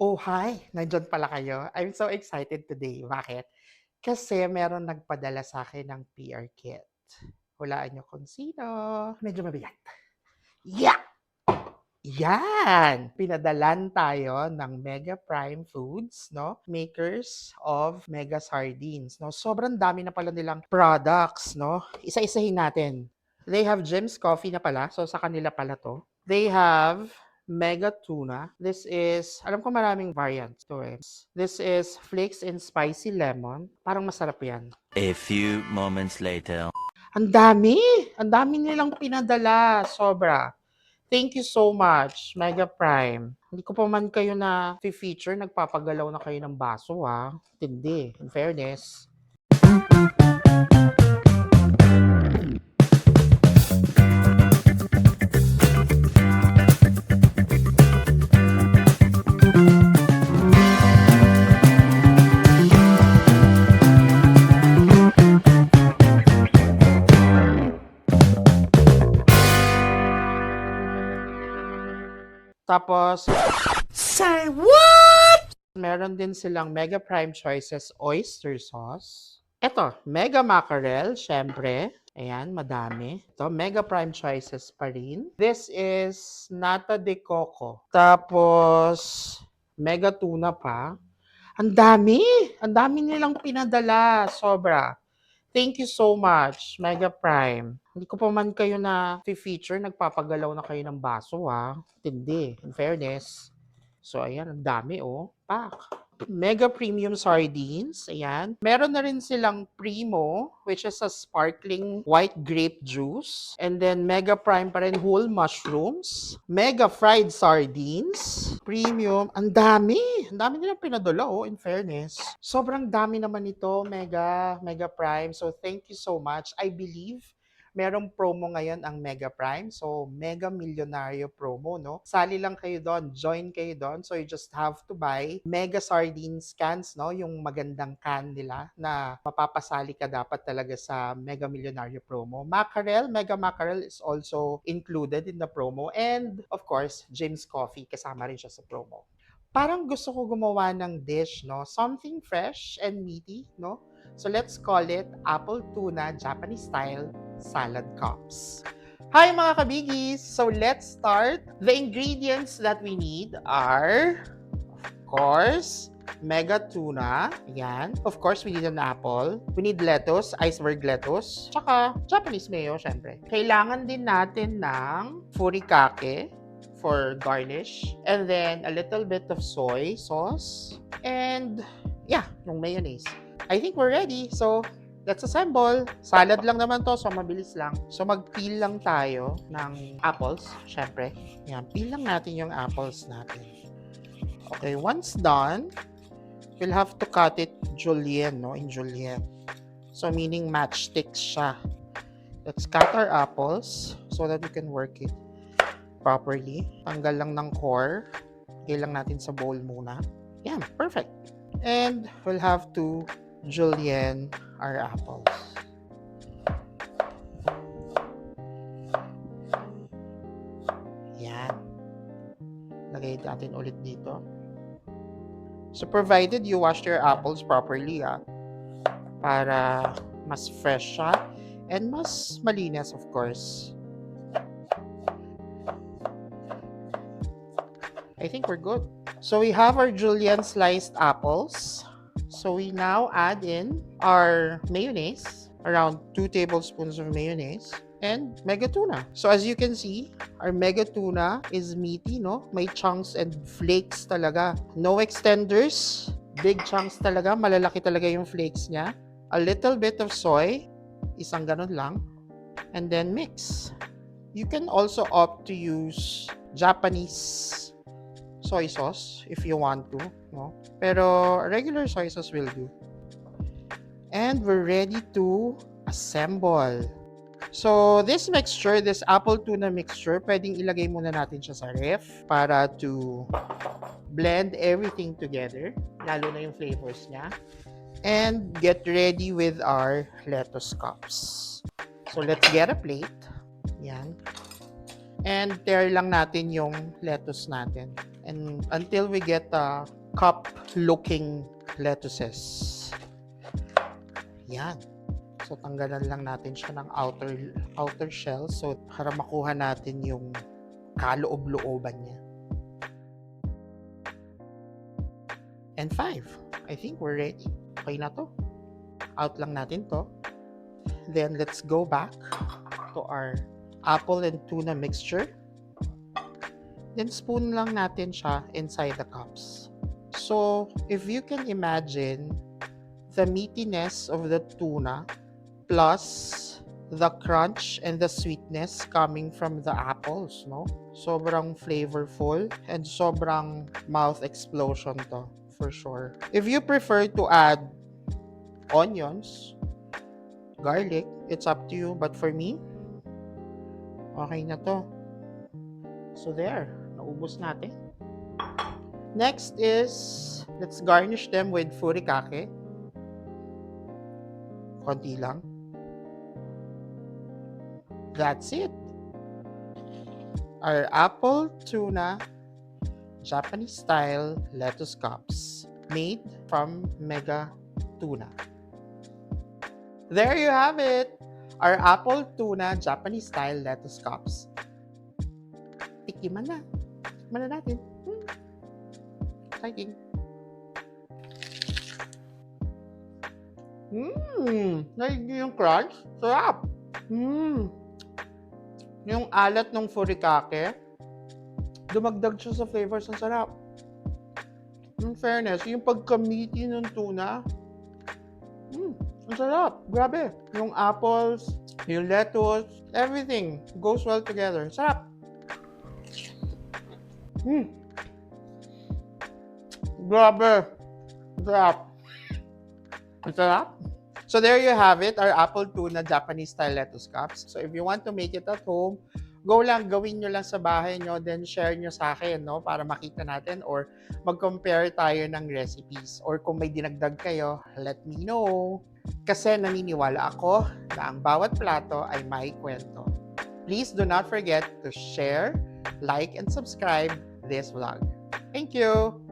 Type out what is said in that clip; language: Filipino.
Oh, hi! Nandiyan pala kayo. I'm so excited today. Bakit? Kasi meron nagpadala sa akin ng PR kit. Hulaan niyo kung sino. Medyo mabigat. Yeah! Yan! Pinadalan tayo ng Mega Prime Foods, no? Makers of Mega Sardines, no? Sobrang dami na pala nilang products, no? Isa-isahin natin. They have Jim's Coffee na pala. So, sa kanila pala to. They have Mega Tuna. This is, alam ko maraming variants to eh. This is Flakes and Spicy Lemon. Parang masarap yan. A few moments later. Ang dami! Ang dami nilang pinadala. Sobra. Thank you so much, Mega Prime. Hindi ko pa man kayo na feature, nagpapagalaw na kayo ng baso ha. Tindi, in fairness. Tapos, Say what? meron din silang Mega Prime Choices Oyster Sauce. Ito, Mega Mackerel, syempre. Ayan, madami. Ito, Mega Prime Choices pa rin. This is Nata de Coco. Tapos, Mega Tuna pa. Ang dami! Ang dami nilang pinadala. Sobra. Thank you so much, Mega Prime. Hindi ko pa man kayo na feature, nagpapagalaw na kayo ng baso ha. Tindi, in fairness. So, ayan, ang dami oh. Pak. Mega Premium Sardines. Ayan. Meron na rin silang Primo, which is a sparkling white grape juice. And then Mega Prime pa rin whole mushrooms. Mega Fried Sardines. Premium. Ang dami. Ang dami nilang pinadala, oh, in fairness. Sobrang dami naman ito, Mega, Mega Prime. So, thank you so much. I believe merong promo ngayon ang Mega Prime. So, Mega Milyonaryo promo, no? Sali lang kayo doon, join kayo doon. So, you just have to buy Mega Sardines cans, no? Yung magandang can nila na mapapasali ka dapat talaga sa Mega Milyonaryo promo. Mackerel, Mega Mackerel is also included in the promo. And, of course, James Coffee, kasama rin siya sa promo. Parang gusto ko gumawa ng dish, no? Something fresh and meaty, no? So let's call it apple tuna Japanese style salad cups. Hi mga kabigis! So let's start. The ingredients that we need are, of course, mega tuna. Ayan. Of course, we need an apple. We need lettuce, iceberg lettuce. Tsaka Japanese mayo, syempre. Kailangan din natin ng furikake for garnish. And then a little bit of soy sauce. And yeah, yung mayonnaise. I think we're ready. So, let's assemble. Salad lang naman to, so mabilis lang. So, mag-peel lang tayo ng apples, syempre. Yan, peel lang natin yung apples natin. Okay, once done, we'll have to cut it julienne, no? In julienne. So, meaning matchsticks siya. Let's cut our apples so that we can work it properly. Tanggal lang ng core. Lagay lang natin sa bowl muna. Yan, perfect. And we'll have to julienne our apples. Yan. Lagay natin ulit dito. So, provided you washed your apples properly, ah, para mas fresh siya and mas malinis, of course. I think we're good. So, we have our julienne sliced apples. So we now add in our mayonnaise, around 2 tablespoons of mayonnaise, and mega tuna. So as you can see, our mega tuna is meaty, no? May chunks and flakes talaga. No extenders, big chunks talaga, malalaki talaga yung flakes niya. A little bit of soy, isang ganun lang, and then mix. You can also opt to use Japanese soy sauce if you want to, no? Pero regular soy sauce will do. And we're ready to assemble. So, this mixture, this apple tuna mixture, pwedeng ilagay muna natin siya sa ref para to blend everything together, lalo na yung flavors niya. And get ready with our lettuce cups. So, let's get a plate. Yan. And tear lang natin yung lettuce natin. And until we get the cup-looking lettuces. Yan. So, tanggalan lang natin siya ng outer outer shell so para makuha natin yung kaloob-looban niya. And five. I think we're ready. Okay na to. Out lang natin to. Then, let's go back to our apple and tuna mixture. Then, spoon lang natin siya inside the cups. So, if you can imagine the meatiness of the tuna plus the crunch and the sweetness coming from the apples, no? Sobrang flavorful and sobrang mouth explosion to, for sure. If you prefer to add onions, garlic, it's up to you. But for me, okay na to. So there, naubos natin. Next is, let's garnish them with furikake. Konti lang. That's it. Our apple tuna Japanese style lettuce cups made from mega tuna. There you have it. Our apple tuna Japanese style lettuce cups. Tikiman na. Tikman na natin. Hmm. Exciting. Mmm! Narinig yung crunch? Sarap! Mmm! Yung alat ng furikake, dumagdag siya sa flavors. Ang sarap. In fairness, yung pagkamiti ng tuna, mmm, ang sarap. Grabe. Yung apples, yung lettuce, everything goes well together. Sarap. Mmm. Grabe. Sarap. Sarap. So there you have it, our apple tuna Japanese style lettuce cups. So if you want to make it at home, go lang, gawin nyo lang sa bahay nyo, then share nyo sa akin, no, para makita natin or mag-compare tayo ng recipes. Or kung may dinagdag kayo, let me know. Kasi naniniwala ako na ang bawat plato ay may kwento. Please do not forget to share, like, and subscribe this vlog. Thank you!